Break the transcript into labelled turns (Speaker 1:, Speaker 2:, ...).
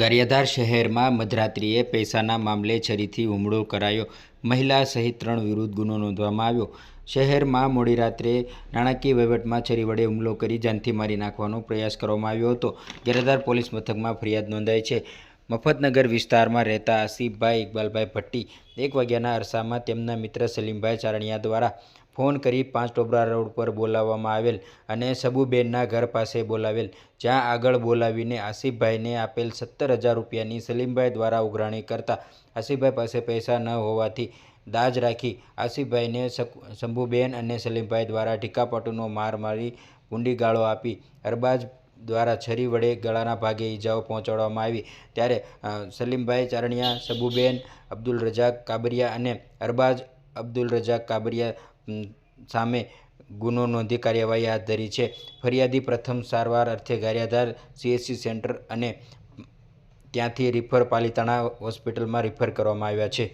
Speaker 1: ગારિયાધાર શહેરમાં મધરાત્રિએ પૈસાના મામલે છરીથી હુમલો કરાયો. મહિલા સહિત ત્રણ વિરુદ્ધ ગુનો નોંધવામાં આવ્યો. શહેરમાં મોડી રાત્રે નાણાકીય વહીવટમાં છરી વડે હુમલો કરી જાનથી મારી નાખવાનો પ્રયાસ કરવામાં આવ્યો હતો. ગારિયાધાર પોલીસ મથકમાં ફરિયાદ નોંધાઈ છે. મફતનગર વિસ્તારમાં રહેતા આસિફભાઈ ઇકબાલભાઈ ભટ્ટી એક વાગ્યાના અરસામાં તેમના મિત્ર સલીમભાઈ ચારણિયા દ્વારા ફોન કરી પાંચ ટોબરા રોડ પર બોલાવવામાં આવેલ અને સબુબેનના ઘર પાસે બોલાવેલ. જ્યાં આગળ બોલાવીને આસિફભાઈને આપેલ સત્તર હજાર રૂપિયાની સલીમભાઈ દ્વારા ઉઘરાણી કરતા આસિફભાઈ પાસે પૈસા ન હોવાથી દાજ રાખી આસિફભાઈને શંભુબેન અને સલીમભાઈ દ્વારા ઢીકાપાટુનો માર મારી ગુંડી ગાળો આપી અરબાજ દ્વારા છરી વડે ગળાના ભાગે ઈજાઓ પહોંચાડવામાં આવી. ત્યારે સલીમભાઈ ચારણિયા, સબુબેન અબ્દુલ રજાક કાબરિયા અને અરબાજ અબ્દુલ રજાક કાબરિયા સામે ગુનો નોંધી કાર્યવાહી હાથ ધરી છે. ફરિયાદી પ્રથમ સારવાર અર્થે ગારિયાધાર સીએસસી સેન્ટર અને ત્યાંથી રિફર પાલિતાણા હોસ્પિટલમાં રિફર કરવામાં આવ્યા છે.